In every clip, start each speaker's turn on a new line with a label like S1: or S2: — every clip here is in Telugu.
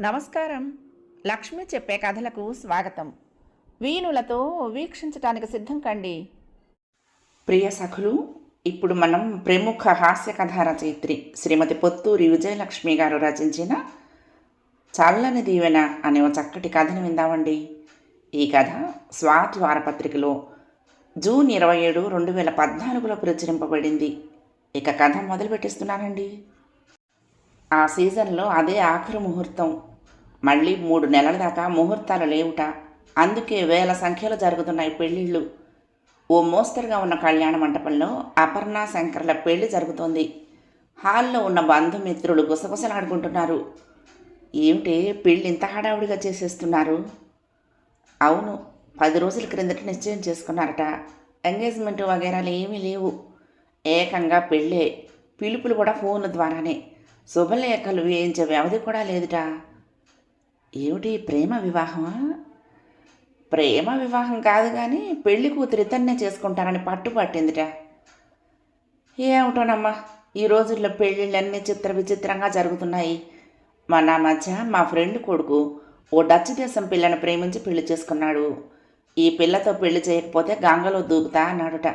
S1: నమస్కారం. లక్ష్మి చెప్పే కథలకు స్వాగతం. వీణులతో వీక్షించటానికి సిద్ధం కండి. ప్రియ సఖులు ఇప్పుడు మనం ప్రముఖ హాస్య కథా రచయిత్రి శ్రీమతి పొత్తూరి విజయలక్ష్మి గారు రచించిన చల్లని దీవెన అనే ఒక చక్కటి కథను విందామండి. ఈ కథ స్వాతి వారపత్రికలో జూన్ ఇరవై ఏడు రెండు వేల పద్నాలుగులో ప్రచురింపబడింది. ఇక కథ మొదలు పెట్టిస్తున్నానండి ఆ సీజన్లో అదే ఆఖరి ముహూర్తం. మళ్ళీ మూడు నెలల దాకా ముహూర్తాలు లేవుట. అందుకే వేల సంఖ్యలో జరుగుతున్నాయి పెళ్ళిళ్ళు. ఓ మోస్తరుగా ఉన్న కళ్యాణ మంటపంలో అపర్ణ శంకర్ల పెళ్ళి జరుగుతోంది. హాల్లో ఉన్న బంధుమిత్రులు గుసగుసలాడుకుంటున్నారు. ఏమిటి పెళ్ళి ఇంత హడావుడిగా చేసేస్తున్నారు? అవును పది రోజుల క్రిందట నిశ్చయం చేసుకున్నారట. ఎంగేజ్మెంట్ వగేరాలు ఏమీ లేవు. ఏకంగా పెళ్ళే. పిలుపులు కూడా ఫోన్ల ద్వారానే. శుభలేఖలు వేయించే వ్యవధి కూడా లేదుట. ఏమిటి ప్రేమ వివాహమా? ప్రేమ వివాహం కాదు కానీ పెళ్ళి కూతురు ఇతన్నే చేసుకుంటానని పట్టుపట్టిందిట ఏమిటోనమ్మా ఈ రోజుల్లో పెళ్ళిళ్ళన్నీ చిత్ర విచిత్రంగా జరుగుతున్నాయి. మా నా మధ్య మా ఫ్రెండ్ కొడుకు ఓ డచ్ దేశం పిల్లని ప్రేమించి పెళ్ళి చేసుకున్నాడు. ఈ పిల్లతో పెళ్ళి చేయకపోతే గంగలో దూకుతా అన్నాడుట.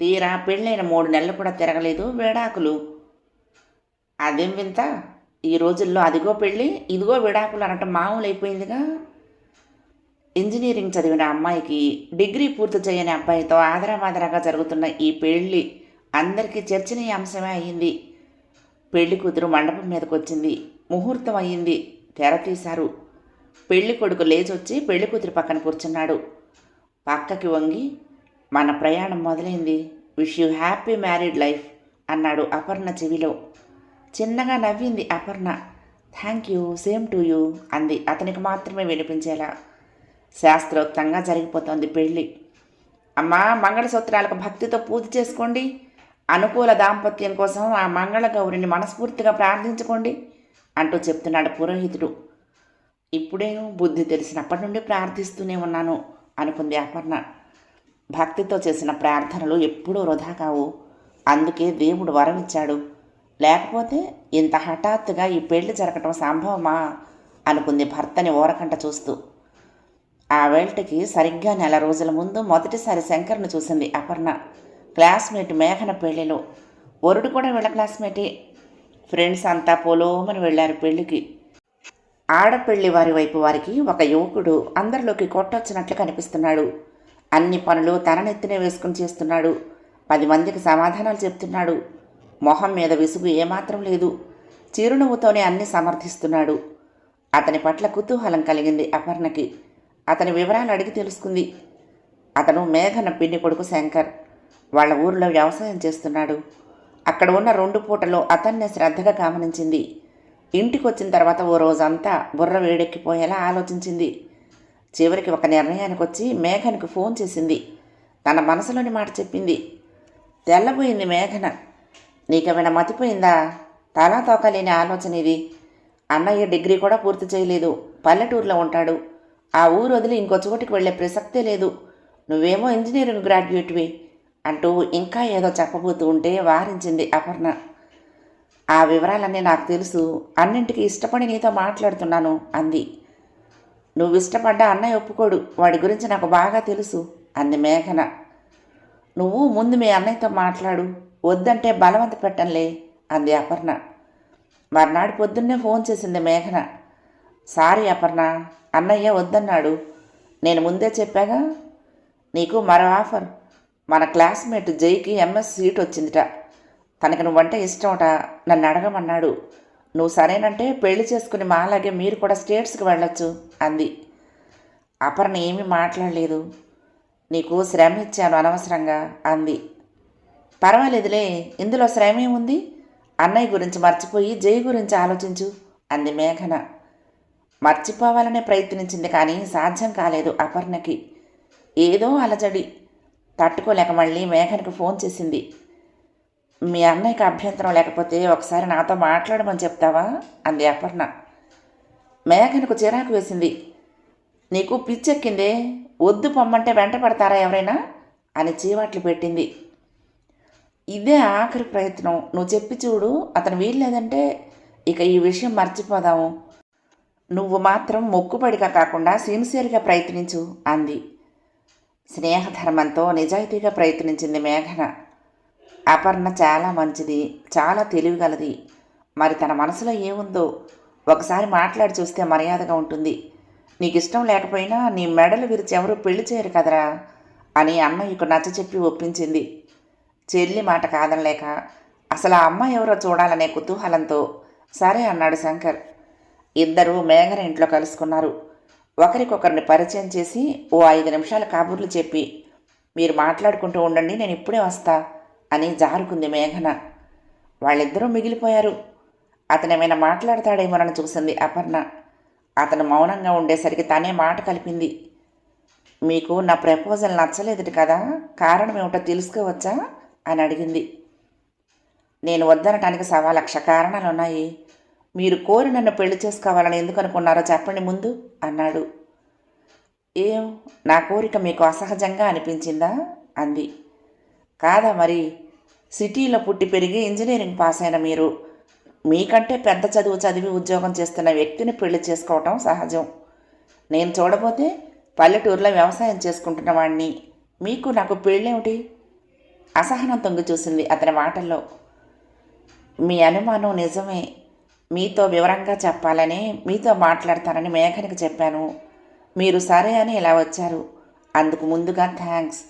S1: తీరా పెళ్ళైన మూడు నెలలు కూడా తిరగలేదు విడాకులు. అదేం వింత? ఈ రోజుల్లో అదిగో పెళ్ళి ఇదిగో విడాకులు అనటం మామూలు అయిపోయిందిగా ఇంజనీరింగ్ చదివిన అమ్మాయికి డిగ్రీ పూర్తి చేయని అబ్బాయితో ఆదరాబాదరాగా జరుగుతున్న ఈ పెళ్ళి అందరికీ చర్చనీయాంశమే అయ్యింది పెళ్ళి కూతురు మండపం మీదకి వచ్చింది ముహూర్తం అయ్యింది తెర తీశారు. పెళ్ళి కొడుకు లేచొచ్చి పెళ్ళి కూతురు పక్కన కూర్చున్నాడు. పక్కకి వంగి మన ప్రయాణం మొదలైంది. Wish you happy married life అన్నాడు అపర్ణ చెవిలో. చిన్నగా నవ్వింది Aparna. Thank you same to you అంది అతనికి మాత్రమే వినిపించేలా. శాస్త్రోక్తంగా జరిగిపోతోంది పెళ్ళి అమ్మా మంగళసూత్రాలకు భక్తితో పూజ చేసుకోండి. అనుకూల దాంపత్యం కోసం ఆ మంగళ గౌరిని మనస్ఫూర్తిగా ప్రార్థించుకోండి అంటూ చెప్తున్నాడు పురోహితుడు. ఇప్పుడే బుద్ధి తెలిసినప్పటి నుండి ప్రార్థిస్తూనే ఉన్నాను అనుకుంది అపర్ణ. భక్తితో చేసిన ప్రార్థనలు ఎప్పుడూ వృధా కావు. అందుకే దేవుడు వరమిచ్చాడు. లేకపోతే ఇంత హఠాత్తుగా ఈ పెళ్ళి జరగటం సంభవమా? అనుకుంది భర్తని ఓరకంట చూస్తూ. ఆ వేల్టకి సరిగ్గా నెల రోజుల ముందు మొదటిసారి శంకర్ను చూసింది అపర్ణ. క్లాస్మేట్ మేఘన పెళ్ళిలో. వరుడు కూడా వీళ్ళ క్లాస్మేటే. ఫ్రెండ్స్ అంతా పొలోమని వెళ్ళారు పెళ్ళికి ఆడపెళ్ళి వారి వైపు వారికి ఒక యువకుడు అందరిలోకి కొట్టొచ్చినట్లు కనిపిస్తున్నాడు. అన్ని పనులు తన నెత్తినే వేసుకుని చేస్తున్నాడు. పది మందికి సమాధానాలు చెప్తున్నాడు. మొహం మీద విసుగు ఏమాత్రం లేదు. చిరునవ్వుతోనే అన్ని సమర్థిస్తున్నాడు. అతని పట్ల కుతూహలం కలిగింది అపర్ణకి. అతని వివరాలు అడిగి తెలుసుకుంది. అతను మేఘన పిన్ని కొడుకు శంకర్. వాళ్ళ ఊరిలో వ్యవసాయం చేస్తున్నాడు. అక్కడ ఉన్న రెండు పూటలు అతన్నే శ్రద్ధగా గమనించింది. ఇంటికి వచ్చిన తర్వాత ఓ రోజంతా బుర్ర వేడెక్కిపోయేలా ఆలోచించింది. చివరికి ఒక నిర్ణయానికి వచ్చి మేఘనకు ఫోన్ చేసింది. తన మనసులోని మాట చెప్పింది. తెల్లబోయింది మేఘన. నీకేమైనా మతిపోయిందా? తలా తోకలేని ఆలోచన ఇది. అన్నయ్య డిగ్రీ కూడా పూర్తి చేయలేదు. పల్లెటూరులో ఉంటాడు. ఆ ఊరు వదిలి ఇంకో చోటికి వెళ్ళే ప్రసక్తే లేదు. నువ్వేమో ఇంజనీరింగ్ గ్రాడ్యుయేట్వి అంటూ ఇంకా ఏదో చెప్పబోతూ ఉంటే వారించింది అపర్ణ. ఆ వివరాలన్నీ నాకు తెలుసు. అన్నింటికి ఇష్టపడి నీతో మాట్లాడుతున్నాను అంది. నువ్వు ఇష్టపడ్డ అన్నయ్య ఒప్పుకోడు. వాడి గురించి నాకు బాగా తెలుసు. అంది మేఘన. నువ్వు ముందు మీ అన్నయ్యతో మాట్లాడు. వద్దంటే బలవంత పెట్టంలే అంది అపర్ణ. మర్నాడు పొద్దున్నే ఫోన్ చేసింది మేఘన. సారీ అపర్ణ అన్నయ్య వద్దన్నాడు. నేను ముందే చెప్పాగా నీకు మరో ఆఫర్. మన క్లాస్మేట్ జైకి ఎంఎస్ సీట్ వచ్చిందిట. తనకి నువ్వంటే ఇష్టమట నన్ను అడగమన్నాడు. నువ్వు సరేనంటే పెళ్ళి చేసుకుని మాలాగే మీరు కూడా స్టేట్స్కి వెళ్ళొచ్చు అంది. అపర్ణ ఏమీ మాట్లాడలేదు. నీకు శ్రమ ఇచ్చాను అనవసరంగా అంది. పర్వాలేదులే ఇందులో శ్రమ ఏముంది? అన్నయ్య గురించి మర్చిపోయి జై గురించి ఆలోచించు అంది మేఘన. మర్చిపోవాలనే ప్రయత్నించింది కానీ సాధ్యం కాలేదు అపర్ణకి. ఏదో అలజడి. తట్టుకోలేక మళ్ళీ మేఘనకు ఫోన్ చేసింది. మీ అన్నయ్యకి అభ్యంతరం లేకపోతే ఒకసారి నాతో మాట్లాడమని చెప్తావా? అంది అపర్ణ. మేఘనకు చిరాకు వేసింది. నీకు పిచ్చెక్కిందే? వద్దు పొమ్మంటే వెంట పడతారా ఎవరైనా? అని చీవాట్లు పెట్టింది. ఇదే ఆఖరి ప్రయత్నం. నువ్వు చెప్పి చూడు అతను వీల్లేదంటే ఇక ఈ విషయం మర్చిపోదాము. నువ్వు మాత్రం మొక్కుపడిగా కాకుండా సిన్సియర్గా ప్రయత్నించు అంది. స్నేహధర్మంతో నిజాయితీగా ప్రయత్నించింది మేఘన. అపర్ణ చాలా మంచిది చాలా తెలివిగలది. మరి తన మనసులో ఏముందో ఒకసారి మాట్లాడి చూస్తే మర్యాదగా ఉంటుంది. నీకు ఇష్టం లేకపోయినా నీ మెడలు విరిచి ఎవరు పెళ్ళి చేయరు కదరా అని అన్నయ్యకు నచ్చ చెప్పి ఒప్పించింది. చెల్లి మాట కాదనలేక అసలు ఆ అమ్మాయి ఎవరో చూడాలనే కుతూహలంతో సరే అన్నాడు శంకర్. ఇద్దరూ మేఘన ఇంట్లో కలుసుకున్నారు. ఒకరికొకరిని పరిచయం చేసి ఓ ఐదు నిమిషాల కబుర్లు చెప్పి మీరు మాట్లాడుకుంటూ ఉండండి నేను ఇప్పుడే వస్తా. అని జారుకుంది మేఘన. వాళ్ళిద్దరూ మిగిలిపోయారు. అతనేమైనా మాట్లాడతాడేమోనని చూసింది అపర్ణ. అతను మౌనంగా ఉండేసరికి తనే మాట కలిపింది. మీకు నా ప్రపోజల్ నచ్చలేదు కదా కారణం ఏమిటో తెలుసుకోవచ్చా? అని అడిగింది. నేను వద్దనటానికి సవా లక్ష కారణాలు ఉన్నాయి మీరు కోరి నన్ను పెళ్ళి చేసుకోవాలని ఎందుకు అనుకున్నారో చెప్పండి ముందు అన్నాడు. ఏం? నా కోరిక మీకు అసహజంగా అనిపించిందా? అంది. కాదా మరి? సిటీలో పుట్టి పెరిగి ఇంజనీరింగ్ పాస్ అయిన మీరు. మీకంటే పెద్ద చదువు చదివి ఉద్యోగం చేస్తున్న వ్యక్తిని పెళ్ళి చేసుకోవటం సహజం. నేను చూడబోతే పల్లెటూరులో వ్యవసాయం చేసుకుంటున్న వాడిని మీకు నాకు పెళ్ళేమిటి? అసహనం తొంగి చూసింది అతని మాటల్లో. మీ అనుమానం నిజమే. మీతో వివరంగా చెప్పాలని మీతో మాట్లాడతానని మేఘనికి చెప్పాను. మీరు సరే అని ఇలా వచ్చారు. అందుకు ముందుగా థ్యాంక్స్.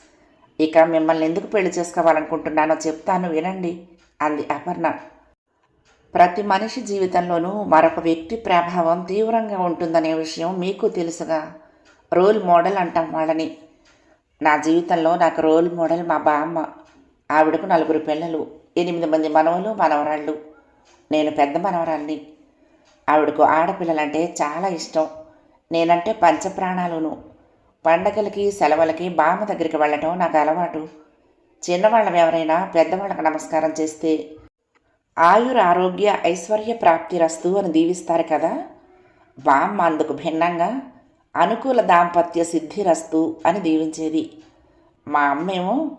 S1: ఇక మిమ్మల్ని ఎందుకు పెళ్ళి చేసుకోవాలనుకుంటున్నానో చెప్తాను వినండి అంది అపర్ణ. ప్రతి మనిషి జీవితంలోనూ మరొక వ్యక్తి ప్రభావం తీవ్రంగా ఉంటుందనే విషయం మీకు తెలుసుగా. రోల్ మోడల్ అంటాం వాళ్ళని. నా జీవితంలో నాకు రోల్ మోడల్ మా బామ్మ. ఆవిడకు నలుగురు పిల్లలు ఎనిమిది మంది మనవలు మనవరాళ్ళు. నేను పెద్ద మనవరాల్ని. ఆవిడకు ఆడపిల్లలంటే చాలా ఇష్టం. నేనంటే పంచప్రాణాలును. పండగలకి సెలవులకి బామ్మ దగ్గరికి వెళ్ళటం నాకు అలవాటు. చిన్నవాళ్ళం ఎవరైనా పెద్దవాళ్ళకి నమస్కారం చేస్తే ఆయుర ఆరోగ్య ఐశ్వర్య ప్రాప్తి రస్తు అని దీవిస్తారు కదా. బామ్మ అందుకు భిన్నంగా అనుకూల దాంపత్య సిద్ధి రస్తు అని దీవించేది. మా అమ్మేమో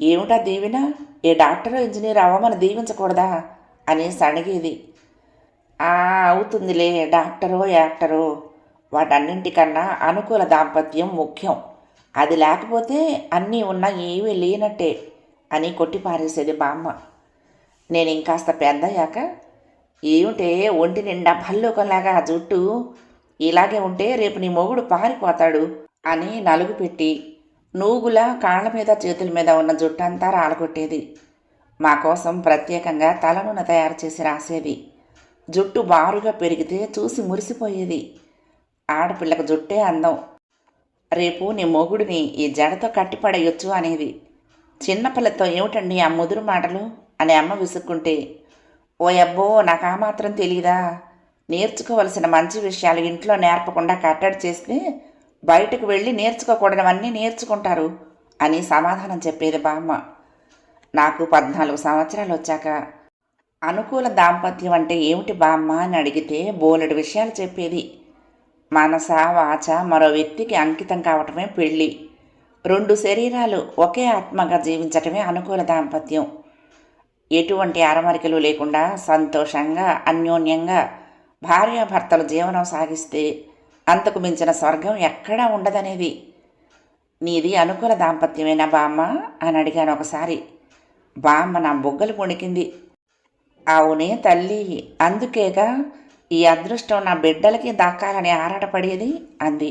S1: ఏమిటా దీవిన? ఏ డాక్టర్ ఇంజనీర్ అవ్వమని దీవించకూడదా? అని సణిగేది అవుతుందిలే డాక్టరో యాక్టరో వాటన్నింటికన్నా అనుకూల దాంపత్యం ముఖ్యం. అది లేకపోతే అన్నీ ఉన్నా ఏమీ లేనట్టే అని కొట్టిపారేసేది బామ్మ నేను ఇంకాస్త పెద్దయ్యాక ఏమిటే ఒంటి నిండా భల్లూకంలాగా ఆ జుట్టు ఇలాగే ఉంటే రేపు నీ మొగుడు పారిపోతాడు అని నలుగు పెట్టి నూగులా కాళ్ళ మీద చేతుల మీద ఉన్న జుట్టంతా రాలగొట్టేది. మా కోసం ప్రత్యేకంగా తలనున తయారు చేసి రాసేది జుట్టు బారుగా పెరిగితే చూసి మురిసిపోయేది. ఆడపిల్లకు జుట్టే అందం. రేపు నీ మొగుడిని ఈ జడతో కట్టిపడేయొచ్చు అనేది చిన్నపిల్లతో ఏమిటండి ఆ ముదురు మాటలు? అని అమ్మ విసుక్కుంటే ఓ అబ్బో నాకు ఆ మాత్రం తెలియదా నేర్చుకోవలసిన మంచి విషయాలు ఇంట్లో నేర్పకుండా కట్టడి చేస్తే బయటకు వెళ్ళి నేర్చుకోకూడనివన్నీ నేర్చుకుంటారు అని సమాధానం చెప్పేది బామ్మ నాకు పద్నాలుగు సంవత్సరాలు వచ్చాక అనుకూల దాంపత్యం అంటే ఏమిటి బామ్మ అని అడిగితే బోలెడు విషయాలు చెప్పేది. మనస వాచ మరో వ్యక్తికి అంకితం కావటమే పెళ్ళి. రెండు శరీరాలు ఒకే ఆత్మగా జీవించటమే అనుకూల దాంపత్యం. ఎటువంటి అరమరికలు లేకుండా సంతోషంగా అన్యోన్యంగా భార్యాభర్తలు జీవనం సాగిస్తే అంతకు మించిన స్వర్గం ఎక్కడా ఉండదనేది. నీది అనుకూల దాంపత్యమేనా బామ్మ? అని అడిగాను ఒకసారి. బామ్మ నా బొగ్గలు పొణికింది అవునే తల్లి అందుకేగా ఈ అదృష్టం నా బిడ్డలకి దక్కాలని ఆరాటపడేది అంది.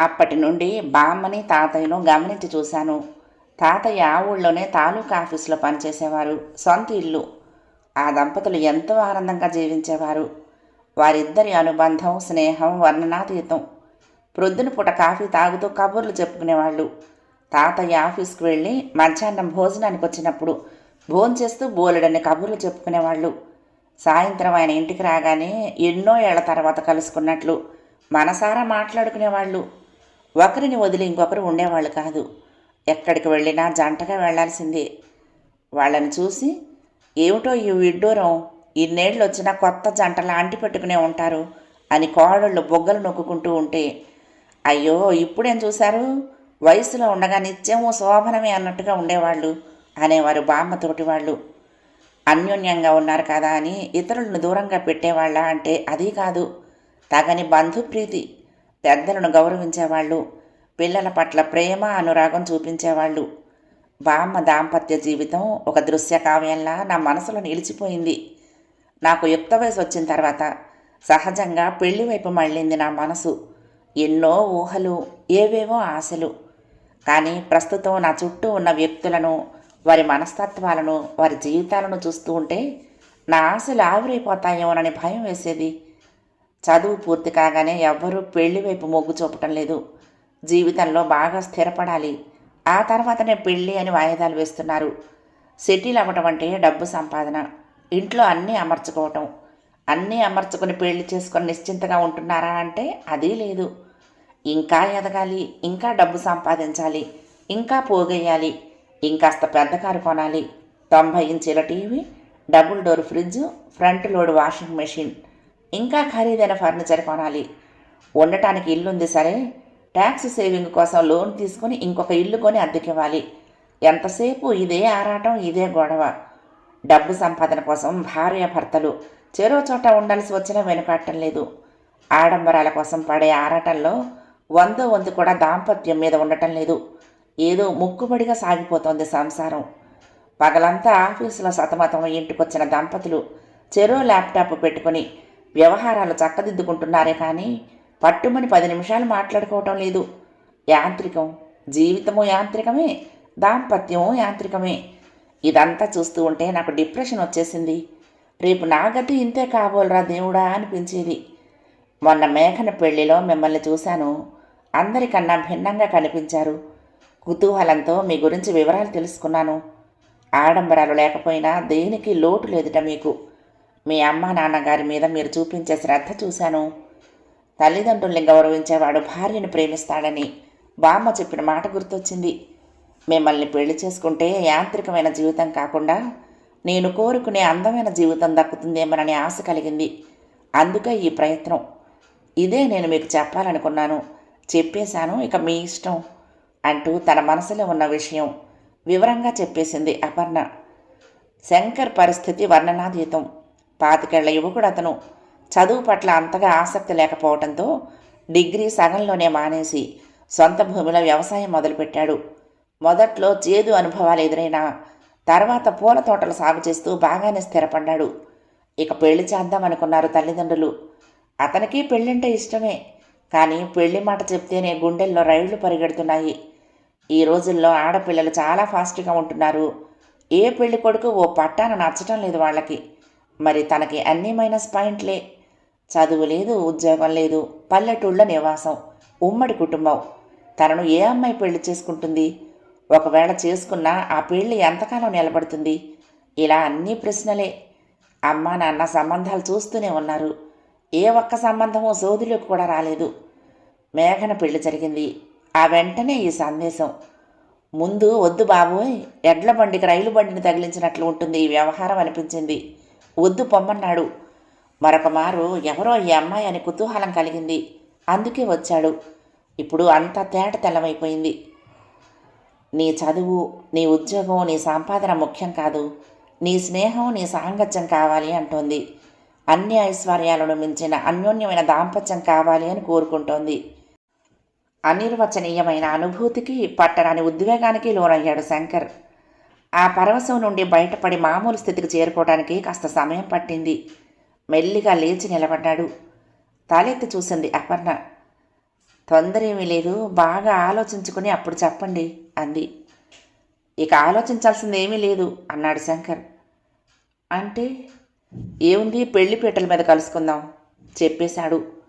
S1: అప్పటి నుండి బామ్మని తాతయ్యను గమనించి చూశాను. తాతయ్య ఆ ఊళ్ళోనే తాలూకా ఆఫీసులో పనిచేసేవారు సొంత ఇల్లు. ఆ దంపతులు ఎంతో ఆనందంగా జీవించేవారు. వారిద్దరి అనుబంధం స్నేహం వర్ణనాతీతం. ప్రొద్దున పూట కాఫీ తాగుతూ కబుర్లు చెప్పుకునేవాళ్ళు. తాతయ్య ఆఫీస్కి వెళ్ళి మధ్యాహ్నం భోజనానికి వచ్చినప్పుడు భోంచేస్తూ బోలెడని కబుర్లు చెప్పుకునేవాళ్ళు. సాయంత్రం ఆయన ఇంటికి రాగానే ఎన్నో ఏళ్ళ తర్వాత కలుసుకున్నట్లు మనసారా మాట్లాడుకునేవాళ్ళు. ఒకరిని వదిలి ఇంకొకరు ఉండేవాళ్ళు కాదు. ఎక్కడికి వెళ్ళినా జంటగా వెళ్ళాల్సిందే వాళ్ళని చూసి ఏమిటో ఈ విడ్డూరం? ఇన్నేళ్ళు వచ్చినా కొత్త జంటలా అంటి పెట్టుకునే ఉంటారు అని కోడళ్ళు బొగ్గలు నొక్కుంటూ ఉంటే అయ్యో ఇప్పుడేం చూశారు? వయసులో ఉండగా నిత్యము శోభనమే అన్నట్టుగా ఉండేవాళ్ళు అనేవారు బామ్మతోటి వాళ్ళు అన్యోన్యంగా ఉన్నారు కదా అని ఇతరులను దూరంగా పెట్టేవాళ్ళ అంటే అది కాదు. తగని బంధుప్రీతి పెద్దలను గౌరవించేవాళ్ళు పిల్లల పట్ల ప్రేమ అనురాగం చూపించేవాళ్ళు. బామ్మ దాంపత్య జీవితం ఒక దృశ్య కావ్యంలా నా మనసులో నిలిచిపోయింది. నాకు యుక్త వయసు వచ్చిన తర్వాత సహజంగా పెళ్ళి వైపు మళ్ళింది నా మనసు. ఎన్నో ఊహలు ఏవేవో ఆశలు. కానీ ప్రస్తుతం నా చుట్టూ ఉన్న వ్యక్తులను వారి మనస్తత్వాలను వారి జీవితాలను చూస్తూ ఉంటే నా ఆశలు ఆవిరైపోతాయేమోనని భయం వేసేది. చదువు పూర్తి కాగానే ఎవ్వరూ పెళ్ళి వైపు మొగ్గు చూపటం లేదు. జీవితంలో బాగా స్థిరపడాలి. ఆ తర్వాతనే పెళ్ళి అని వాయిదాలు వేస్తున్నారు. సెటిల్ అవ్వటం అంటే డబ్బు సంపాదన. ఇంట్లో అన్నీ అమర్చుకోవటం. అన్నీ అమర్చుకొని పెళ్ళి చేసుకొని నిశ్చింతగా ఉంటున్నారా అంటే అది లేదు. ఇంకా ఎదగాలి ఇంకా డబ్బు సంపాదించాలి ఇంకా పోగేయాలి. ఇంకాస్త పెద్ద కారు కొనాలి. తొంభై ఇంచీల TV double door fridge front load washing machine. ఇంకా ఖరీదైన ఫర్నిచర్ కొనాలి. ఉండటానికి ఇల్లుంది సరే ట్యాక్స్ సేవింగ్ కోసం లోన్ తీసుకొని ఇంకొక ఇల్లు కొని అద్దెకివ్వాలి. ఎంతసేపు ఇదే ఆరాటం ఇదే గొడవ. డబ్బు సంపాదన కోసం భార్య భర్తలు చెరో చోట ఉండాల్సి వచ్చినా వెనుకాడటం లేదు. ఆడంబరాల కోసం పడే ఆరాటంలో వందో వంతు కూడా దాంపత్యం మీద ఉండటం లేదు. ఏదో ముక్కుబడిగా సాగిపోతోంది సంసారం. పగలంతా ఆఫీసులో సతమతం ఇంటికొచ్చిన దంపతులు చెరో ల్యాప్టాప్ పెట్టుకొని వ్యవహారాలు చక్కదిద్దుకుంటున్నారే కానీ పట్టుమని పది నిమిషాలు మాట్లాడుకోవటం లేదు. యాంత్రికం. జీవితము యాంత్రికమే. దాంపత్యము యాంత్రికమే. ఇదంతా చూస్తూ ఉంటే నాకు డిప్రెషన్ వచ్చేసింది. రేపు నా గతి ఇంతే కాబోలరా దేవుడా అనిపించేది. మొన్న మేఘన పెళ్ళిలో మిమ్మల్ని చూశాను. అందరికన్నా భిన్నంగా కనిపించారు. కుతూహలంతో మీ గురించి వివరాలు తెలుసుకున్నాను. ఆడంబరాలు లేకపోయినా దేనికి లోటు లేదుట మీకు. మీ అమ్మ నాన్నగారి మీద మీరు చూపించే శ్రద్ధ చూశాను. తల్లిదండ్రుల్ని గౌరవించేవాడు భార్యను ప్రేమిస్తాడని బామ్మ చెప్పిన మాట గుర్తొచ్చింది. మిమ్మల్ని పెళ్ళి చేసుకుంటే యాంత్రికమైన జీవితం కాకుండా నేను కోరుకునే అందమైన జీవితం దక్కుతుందేమోనని ఆశ కలిగింది. అందుకే ఈ ప్రయత్నం. ఇదే నేను మీకు చెప్పాలనుకున్నాను. చెప్పేశాను ఇక మీ ఇష్టం. అంటూ తన మనసులో ఉన్న విషయం వివరంగా చెప్పేసింది అపర్ణ. శంకర్ పరిస్థితి వర్ణనాతీతం. పాతికేళ్ళ యువకుడు అతను చదువు పట్ల అంతగా ఆసక్తి లేకపోవడంతో డిగ్రీ సగంలోనే మానేసి సొంత భూమిలో వ్యవసాయం మొదలుపెట్టాడు. మొదట్లో చేదు అనుభవాలు ఎదురైనా తర్వాత పూల తోటలు సాగు చేస్తూ బాగానే స్థిరపడ్డాడు. ఇక పెళ్ళి చేద్దామనుకున్నారు తల్లిదండ్రులు. అతనికి పెళ్ళంటే ఇష్టమే కానీ పెళ్ళి మాట చెప్తేనే గుండెల్లో రైళ్ళు పరిగెడుతున్నాయి. ఈ రోజుల్లో ఆడపిల్లలు చాలా ఫాస్ట్గా ఉంటున్నారు. ఏ పెళ్ళి కొడుకు ఓ పట్టాన నచ్చటం లేదు వాళ్ళకి. మరి తనకి అన్నీ మైనస్ పాయింట్లే. చదువు లేదు ఉద్యోగం లేదు పల్లెటూళ్ళ నివాసం ఉమ్మడి కుటుంబం. తనను ఏ అమ్మాయి పెళ్ళి చేసుకుంటుంది? ఒకవేళ చేసుకున్నా ఆ పెళ్ళి ఎంతకాలం నిలబడుతుంది? ఇలా అన్ని ప్రశ్నలే. అమ్మా నాన్న సంబంధాలు చూస్తూనే ఉన్నారు. ఏ ఒక్క సంబంధము సోదులకు కూడా రాలేదు. మేఘన పెళ్ళి జరిగింది. ఆ వెంటనే ఈ సందేశం ముందు వద్దు బాబోయ్ ఎడ్ల బండికి రైలు బండిని తగిలించినట్లు ఉంటుంది ఈ వ్యవహారం అనిపించింది. వద్దు పొమ్మన్నాడు. మరొక మారు ఎవరో ఈ అమ్మాయి అని కుతూహలం కలిగింది. అందుకే వచ్చాడు. ఇప్పుడు అంతా తేట తెల్లమైపోయింది. నీ చదువు నీ ఉద్యోగం నీ సంపాదన ముఖ్యం కాదు. నీ స్నేహం నీ సాంగత్యం కావాలి అంటోంది. అన్ని ఐశ్వర్యాలను మించిన అన్యోన్యమైన దాంపత్యం కావాలి అని కోరుకుంటోంది. అనిర్వచనీయమైన అనుభూతికి పట్టరాని ఉద్వేగానికి లోనయ్యాడు శంకర్. ఆ పరవశం నుండి బయటపడి మామూలు స్థితికి చేరుకోవడానికి కాస్త సమయం పట్టింది. మెల్లిగా లేచి నిలబడ్డాడు. తలెత్తి చూసింది అపర్ణ. తొందర ఏమీ లేదు బాగా ఆలోచించుకుని అప్పుడు చెప్పండి అంది. ఇక ఆలోచించాల్సింది ఏమీ లేదు అన్నాడు శంకర్. అంటే? ఏముంది? పెళ్ళిపీటల మీద కలుసుకుందాం చెప్పేశాడు.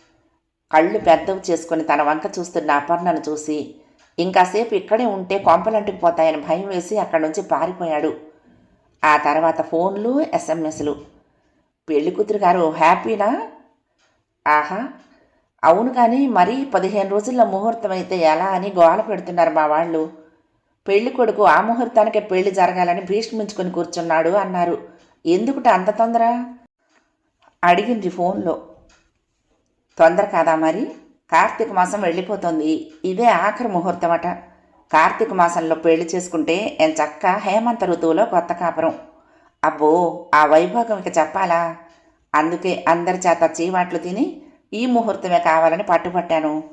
S1: కళ్ళు పెద్దవి చేసుకుని తన వంక చూస్తున్న అపర్ణను చూసి ఇంకాసేపు ఇక్కడే ఉంటే కొంపలంటుకుపోతాయని భయం వేసి అక్కడి నుంచి పారిపోయాడు. ఆ తర్వాత ఫోన్లు ఎస్ఎంఎస్లు. పెళ్ళి కూతురు గారు హ్యాపీనా? ఆహా అవును కానీ మరీ పదిహేను రోజుల్లో ముహూర్తం అయితే ఎలా అని గోల పెడుతున్నారు మా వాళ్ళు. పెళ్ళి కొడుకు ఆ ముహూర్తానికే పెళ్ళి జరగాలని భీష్మించుకొని కూర్చున్నాడు అన్నారు. ఎందుకుట అంత తొందర? అడిగింది ఫోన్లో. తొందర కాదా మరి? కార్తీక మాసం వెళ్ళిపోతుంది. ఇదే ఆఖరి ముహూర్తం అట కార్తీక మాసంలో పెళ్ళి చేసుకుంటే ఎంచక్క హేమంత ఋతువులో కొత్త కాపురం. అబ్బో ఆ వైభోగం ఇక చెప్పాలా? అందుకే అందరి చేత చీవాట్లు తిని ఈ ముహూర్తమే కావాలని పట్టుబట్టాను.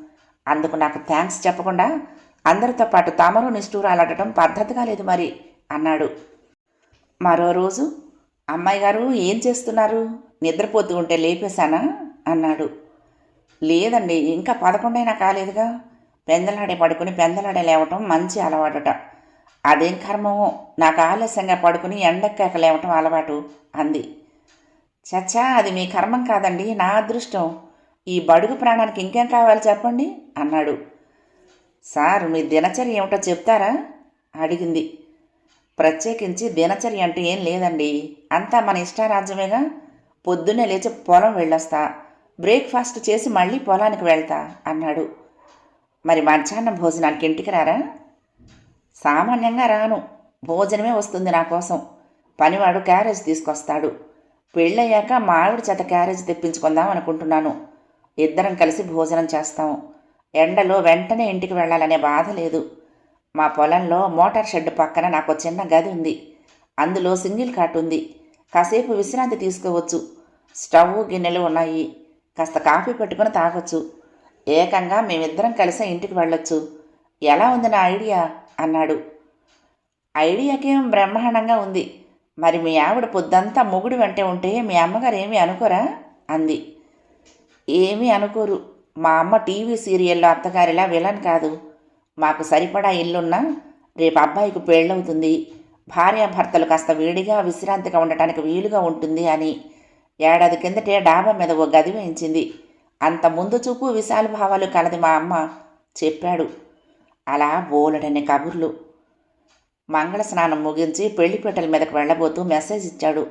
S1: అందుకు నాకు థ్యాంక్స్ చెప్పకుండా అందరితో పాటు తమరు నిష్ఠూరాలడటం పద్ధతిగా లేదు మరి అన్నాడు. మరో రోజు అమ్మాయి గారు ఏం చేస్తున్నారు? నిద్రపోతూ ఉంటే లేపేశానా? అన్నాడు. లేదండి ఇంకా పదకొండైనా కాలేదుగా. పెందలాడే పడుకుని పెందలాడే లేవటం మంచి అలవాటుట. అదేం కర్మమో? నాకు ఆలస్యంగా పడుకుని ఎండక్కాక లేవటం అలవాటు అంది. చచ్చా అది మీ కర్మం కాదండి నా అదృష్టం. ఈ బడుగు ప్రాణానికి ఇంకేం కావాలి చెప్పండి? అన్నాడు. సార్ మీ దినచర్య ఏమిటో చెప్తారా? అడిగింది. ప్రత్యేకించి దినచర్య అంటూ ఏం లేదండి అంతా మన ఇష్టారాజ్యమేగా. పొద్దున్నే లేచి పొలం వెళ్ళొస్తా. బ్రేక్ఫాస్ట్ చేసి మళ్ళీ పొలానికి వెళ్తా అన్నాడు. మరి మధ్యాహ్నం భోజనానికి ఇంటికి రారా? సామాన్యంగా రాను. భోజనమే వస్తుంది నా కోసం. పనివాడు క్యారేజ్ తీసుకొస్తాడు. పెళ్ళయ్యాక మా ఆవిడ చేత క్యారేజ్ తెప్పించుకుందాం అనుకుంటున్నాను. ఇద్దరం కలిసి భోజనం చేస్తాం. ఎండలో వెంటనే ఇంటికి వెళ్ళాలనే బాధ లేదు. మా పొలంలో మోటార్ షెడ్ పక్కన నాకు చిన్న గది ఉంది. అందులో సింగిల్ కాట్ ఉంది. కాసేపు విశ్రాంతి తీసుకోవచ్చు. స్టవ్ గిన్నెలు ఉన్నాయి. కాస్త కాఫీ పెట్టుకొని తాగొచ్చు. ఏకంగా మేమిద్దరం కలిసి ఇంటికి వెళ్ళొచ్చు. ఎలా ఉంది నా ఐడియా? అన్నాడు. ఐడియాకేం బ్రహ్మాండంగా ఉంది. మరి మీ ఆవిడ పొద్దంతా మొగుడు వెంటే ఉంటే మీ అమ్మగారు ఏమీ అనుకోరా? అంది. ఏమీ అనుకోరు. మా అమ్మ టీవీ సీరియల్లో అత్తగారిలా విలన్ కాదు. మాకు సరిపడా ఇల్లున్నా రేపు అబ్బాయికి పెళ్ళవుతుంది. భార్యాభర్తలు కాస్త వేడిగా విశ్రాంతిగా ఉండటానికి వీలుగా ఉంటుంది అని ఏడాది కిందటే డాబా మీద ఓ గది వేయించింది. అంత ముందు చూపు విశాల భావాలు కలది మా అమ్మ చెప్పాడు. అలా బోలెడని కబుర్లు. మంగళ స్నానం ముగించి పెళ్ళిపీటల మీదకు వెళ్ళబోతూ మెసేజ్ ఇచ్చాడు.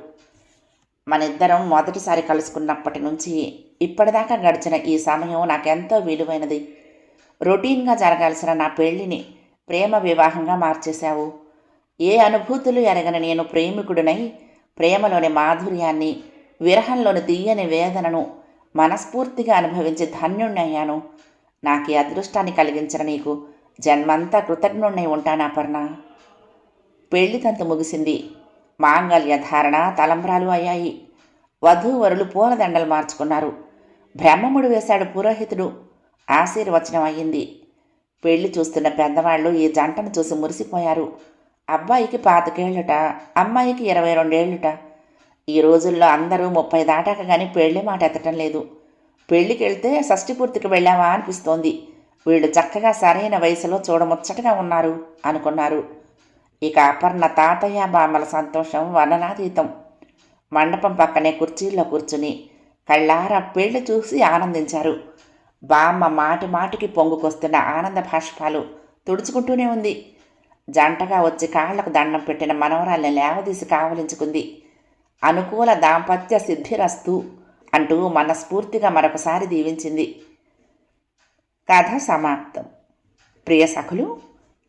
S1: మనిద్దరం మొదటిసారి కలుసుకున్నప్పటి నుంచి ఇప్పటిదాకా గడిచిన ఈ సమయం నాకెంతో విలువైనది. రొటీన్గా జరగాల్సిన నా పెళ్ళిని ప్రేమ వివాహంగా మార్చేశావు. ఏ అనుభూతులు ఎరగని నేను ప్రేమికుడినై ప్రేమలోని మాధుర్యాన్ని విరహంలోని తీయని వేదనను మనస్ఫూర్తిగా అనుభవించి ధన్యుణ్ణయ్యాను. నాకు ఈ అదృష్టాన్ని కలిగించిన నీకు జన్మంతా కృతజ్ఞుణ్ణై ఉంటాను అపర్ణ? పెళ్ళి తంతు ముగిసింది. మాంగళ్య ధారణ తలంబ్రాలు అయ్యాయి. వధూవరులు పూలదండలు మార్చుకున్నారు. బ్రహ్మముడు వేశాడు పురోహితుడు. ఆశీర్వచనం అయ్యింది. పెళ్ళి చూస్తున్న పెద్దవాళ్ళు ఈ జంటను చూసి మురిసిపోయారు. అబ్బాయికి పాతికేళ్ళుట అమ్మాయికి ఇరవై రెండేళ్ళుట. ఈ రోజుల్లో అందరూ ముప్పై దాటాక కానీ పెళ్ళి మాట ఎత్తటం లేదు. పెళ్ళికి వెళ్తే షష్ఠి పూర్తికి వెళ్ళావా అనిపిస్తోంది. వీళ్ళు చక్కగా సరైన వయసులో చూడముచ్చటగా ఉన్నారు అనుకున్నారు. ఇక అపర్ణ తాతయ్య బామ్మల సంతోషం వర్ణనాతీతం మండపం పక్కనే కుర్చీల్లో కూర్చుని కళ్ళారా పెళ్ళి చూసి ఆనందించారు. బామ్మ మాటి మాటికి పొంగుకొస్తున్న ఆనంద భాష్పాలు తుడుచుకుంటూనే ఉంది. జంటగా వచ్చి కాళ్ళకు దండం పెట్టిన మనవరాల్ని లేవదీసి కావలించుకుంది. అనుకూల దాంపత్య సిద్ధిరస్తు అంటూ మనస్ఫూర్తిగా మరొకసారి దీవించింది. కథ సమాప్తం. ప్రియ సఖులు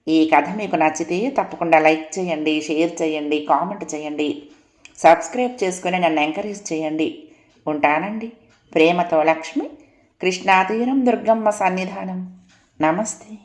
S1: ఈ కథ మీకు నచ్చితే తప్పకుండా లైక్ చేయండి షేర్ చేయండి కామెంట్ చేయండి. సబ్స్క్రైబ్ చేసుకుని నన్ను ఎంకరేజ్ చేయండి. ఉంటానండి. ప్రేమతో లక్ష్మి కృష్ణాతీరం దుర్గమ్మ సన్నిధానం. నమస్తే.